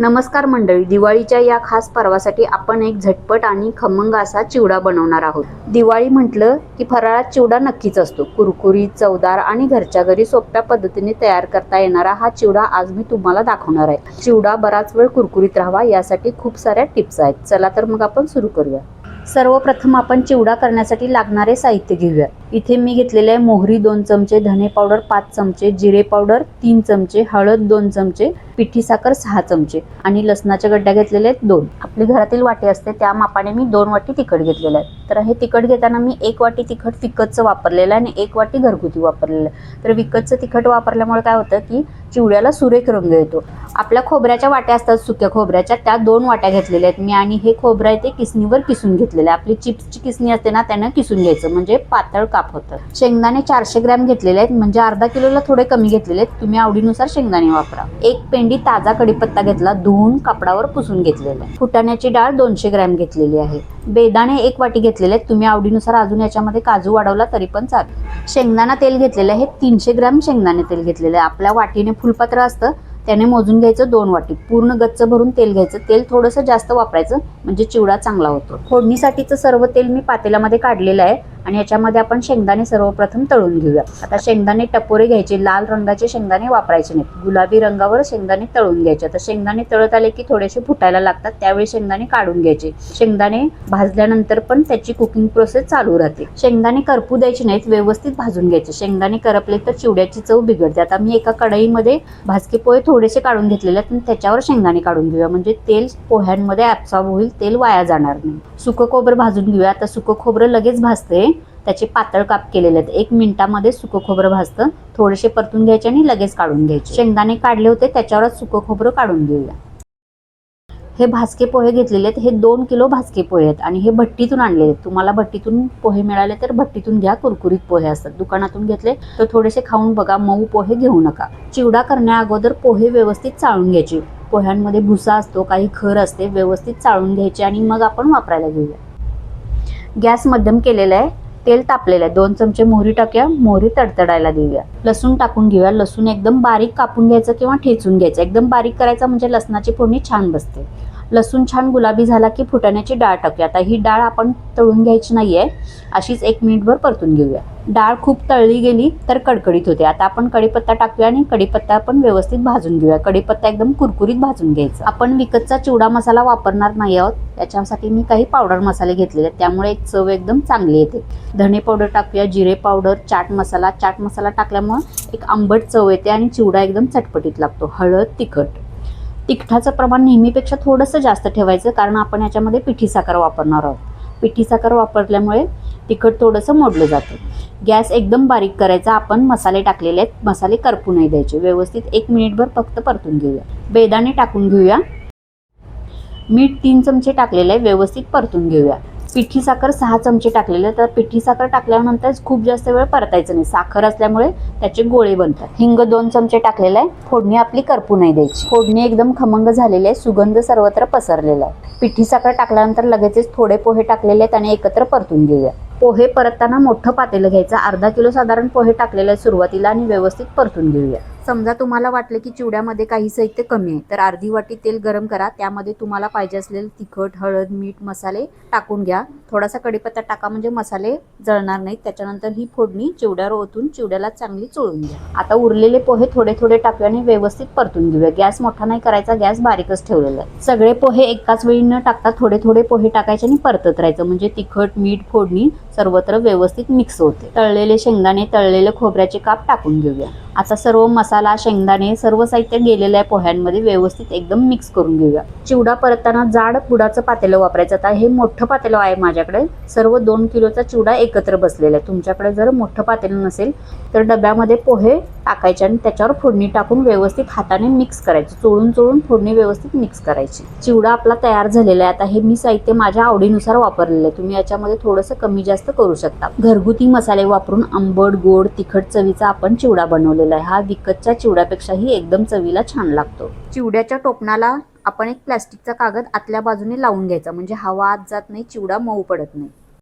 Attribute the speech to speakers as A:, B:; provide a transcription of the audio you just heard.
A: नमस्कार मंडळी दिवाळीच्या या खास पर्वासाठी आपण एक झटपट आणि खमंग असा चिवडा बनवणार आहोत. दिवाळी म्हटलं की फराळात चिवडा नक्कीच असतो. कुरकुरीत चवदार आणि घरच्या घरी सोप्या पद्धतीने तयार करता येणारा हा चिवडा आज मी तुम्हाला दाखवणार आहे. चिवडा बराच वेळ कुरकुरीत राहावा यासाठी खूप साऱ्या टिप्स आहेत. चला तर मग आपण सुरू करूया. सर्वप्रथम आपण चिवडा करण्यासाठी लागणारे साहित्य घेऊया. इथे मी घेतलेले आहे मोहरी दोन चमचे धने पावडर पाच चमचे जिरे पावडर तीन चमचे हळद दोन चमचे पिठी साखर सहा चमचे आणि लसणाच्या गड्ड्या घेतलेल्या आहेत दोन. आपली घरातील वाटी असते त्या मापाने मी दोन वाटी तिखट घेतलेलं आहे. तर हे तिखट घेताना मी एक वाटी तिखट विकतचं वापरलेलं आहे आणि एक वाटी घरगुती वापरलेलं आहे. तर विकतचं तिखट वापरल्यामुळे काय होतं की चिवड्याला सुरेख रंग येतो आपल्या खोबऱ्याच्या वाट्या असतात सुक्या खोबऱ्याच्या त्या दोन वाट्या घेतलेल्या आहेत. मी आणि हे खोबरं आहे ते किसणीवर किसून घेतलेलं आहे. आपली चिप्सची किसणी असते ना त्यानं किसून घ्यायचं. म्हणजे पातळ काप होतं. शेंगदाणे चारशे ग्रॅम घेतलेले आहेत. म्हणजे अर्धा किलोला थोडे कमी घेतलेले आहेत. तुम्ही आवडीनुसार शेंगदाणे वापरा. एक पेंडी ताजा कढीपत्ता घेतला. धुवून कापडावर पुसून घेतलेला आहे. फुटाण्याची डाळ दोनशे ग्रॅम घेतलेली आहे. बेदाणे एक वाटी घेतलेले आहेत. तुम्ही आवडीनुसार अजून याच्यामध्ये काजू वाढवला तरी पण चालेल. शेंगदाणा तेल घेतलेलं आहे. तीनशे ग्रॅम शेंगदाणे तेल घेतलेलं आहे. आपल्या वाटीने फुलपात्र असतं. त्याने मोजून घ्यायचं दोन वाटी. पूर्ण गच्च भरून तेल घ्यायचं. तेल थोडंसं जास्त वापरायचं. म्हणजे चिवडा चांगला होतो. फोडणीसाठीचं सर्व तेल मी पातेल्यामध्ये काढलेलं आहे. आणि याच्यामध्ये आपण शेंगदाणे सर्वप्रथम तळून घेऊया. आता शेंगदाणे टपोरे घ्यायचे लाल रंगाचे शेंगदाणे वापरायचे नाहीत. गुलाबी रंगावर शेंगदाणे तळून घ्यायचे. आता शेंगदाणे तळत आले की थोडेसे फुटायला लागतात त्यावेळी शेंगदाणे काढून घ्यायचे. शेंगदाणे भाजल्यानंतर पण त्याची कुकिंग प्रोसेस चालू राहते. शेंगदाणे करपू द्यायचे नाहीत व्यवस्थित भाजून घ्यायचे. शेंगदाणे करपले तर चिवड्याची चव बिघडते. आता मी एका कढईमध्ये भाजके पोहे थोडेसे काढून घेतलेले आहेत आणि त्याच्यावर शेंगदाणे काढून घेऊया. म्हणजे तेल पोह्यांमध्ये ॲब्सॉर्ब होईल तेल वाया जाणार नाही. सुकं खोबरं भाजून घेऊया. आता सुकं खोबरं लगेच भाजते. त्याचे पातळ काप केलेले आहेत. एक मिनिटामध्ये सुकं खोबरं भाजतं. थोडेसे परतून घ्यायचे आणि लगेच काढून घ्यायचे. शेंगदाणे काढले होते त्याच्यावरच सुकं खोबरं काढून घेऊया. हे भाजके पोहे घेतलेले आहेत. हे दोन किलो भाजके पोहे आहेत आणि हे भट्टीतून आणलेले आहेत. तुम्हाला भट्टीतून पोहे मिळाले तर भट्टीतून घ्या. कुरकुरीत पोहे असतात. दुकानातून घेतले तर थोडेसे खाऊन बघा. मऊ पोहे घेऊ नका. चिवडा करण्या अगोदर पोहे व्यवस्थित चाळून घ्यायचे. पोह्यांमध्ये भुसा असतो काही खर असते व्यवस्थित चाळून घ्यायचे आणि मग आपण वापरायला घेऊया. गॅस मध्यम केलेला आहे. तेल तापलेलं आहे. दोन चमचे मोहरी टाकूया. मोहरी तडतडायला देऊया. लसूण टाकून घेऊया. लसूण एकदम बारीक कापून घ्यायचं किंवा ठेचून घ्यायचं. एकदम बारीक करायचं म्हणजे लसणाची फोडणी छान बसते. लसूण छान गुलाबी झाला की फुटाण्याची डाळ टाकूया. आता ही डाळ आपण तळून घ्यायची नाही आहे अशीच एक मिनिटभर परतून घेऊया. डाळ खूप तळली गेली तर कडकडीत होते. आता आपण कढीपत्ता टाकूया आणि कडीपत्ता आपण व्यवस्थित भाजून घेऊया. कडीपत्ता एकदम कुरकुरीत भाजून घ्यायचा. आपण विकतचा चिवडा मसाला वापरणार नाही आहोत. त्याच्यासाठी मी काही पावडर मसाले घेतलेले आहेत. त्यामुळे एक चव एकदम चांगली येते. धणे पावडर टाकूया जिरे पावडर चाट मसाला. चाट मसाला टाकल्यामुळे एक आंबट चव येते आणि चिवडा एकदम चटपटीत लागतो. हळद तिखट. तिखटाचं प्रमाण नेहमीपेक्षा थोडंसं जास्त ठेवायचं कारण आपण याच्यामध्ये पिठी साखर वापरणार आहोत. पिठी साखर वापरल्यामुळे तिखट थोडंसं मोडलं जातं. गॅस एकदम बारीक करायचा आपण मसाले टाकलेले आहेत मसाले करपू नाही द्यायचे. व्यवस्थित एक मिनिटभर फक्त परतून घेऊया. बेदाणे टाकून घेऊया. मीठ तीन चमचे टाकलेले आहे व्यवस्थित परतून घेऊया. पिठी साखर सहा चमचे टाकलेले तर पिठी साखर टाकल्यानंतर खूप जास्त वेळ परतायचं नाही. साखर असल्यामुळे त्याचे गोळे बनतात. हिंग दोन चमचे टाकलेले आहे. फोडणी आपली करपू नाही द्यायची. फोडणी एकदम खमंग झालेली आहे. सुगंध सर्वत्र पसरलेला आहे. पिठी साखर टाकल्यानंतर लगेचच थोडे पोहे टाकलेले आहेत आणि एकत्र परतून घेऊया. पोहे परतताना मोठं पातेलं घ्यायचं. अर्धा किलो साधारण पोहे टाकलेले आहे सुरुवातीला आणि व्यवस्थित परतून घेऊया. समजा तुम्हाला वाटलं की चिवड्यामध्ये काही साहित्य कमी आहे तर अर्धी वाटी तेल गरम करा. त्यामध्ये तुम्हाला पाहिजे असलेलं तिखट हळद मीठ मसाले टाकून घ्या. थोडासा कढीपत्ता टाका म्हणजे मसाले जळणार नाहीत. त्याच्यानंतर ही फोडणी चिवड्यावर ओतून चिवड्याला चांगली चोळून घ्या. आता उरलेले पोहे थोडे थोडे टाकूया आणि व्यवस्थित परतून घेऊया. गॅस मोठा नाही करायचा गॅस बारीकच ठेवलेला आहे. सगळे पोहे एकाच वेळी न टाकता थोडे थोडे पोहे टाकायचे आणि परतत राहायचं. म्हणजे तिखट मीठ फोडणी सर्वत्र व्यवस्थित मिक्स होते. तळलेले शेंगदाणे तळलेले खोबऱ्याचे काप टाकून घेऊया. आता सर्व मसाला शेंगदाणे सर्व साहित्य गेलेल्या पोह्यांमध्ये व्यवस्थित एकदम मिक्स करून घेऊया. चिवडा परतताना जाड पुडाचं पातेलं वापरायचं आता हे मोठं पातेलं आहे माझ्याकडे. सर्व दोन किलोचा चिवडा एकत्र बसलेला आहे. तुमच्याकडे जर मोठं पातेलं नसेल तर डब्यामध्ये पोहे टाकायचे आणि त्याच्यावर फोडणी टाकून व्यवस्थित हाताने मिक्स करायची. चोळून चोळून फोडणी व्यवस्थित मिक्स करायची. चिवडा आपला तयार झालेला आहे. आता हे मी साहित्य माझ्या आवडीनुसार वापरलेलं आहे. तुम्ही याच्यामध्ये थोडंसं कमी जास्त करू शकता. घरगुती मसाले वापरून आंबट गोड तिखट चवीचा आपण चिवडा बनवलेला आहे. हा विकतच्या चिवड्यापेक्षाही एकदम चवीला छान लागतो. चिवड्याच्या टोपणाला आपण एक प्लॅस्टिकचा कागद आतल्या बाजूने लावून घ्यायचा. म्हणजे हवा आत जात नाही चिवडा मऊ पडत नाही.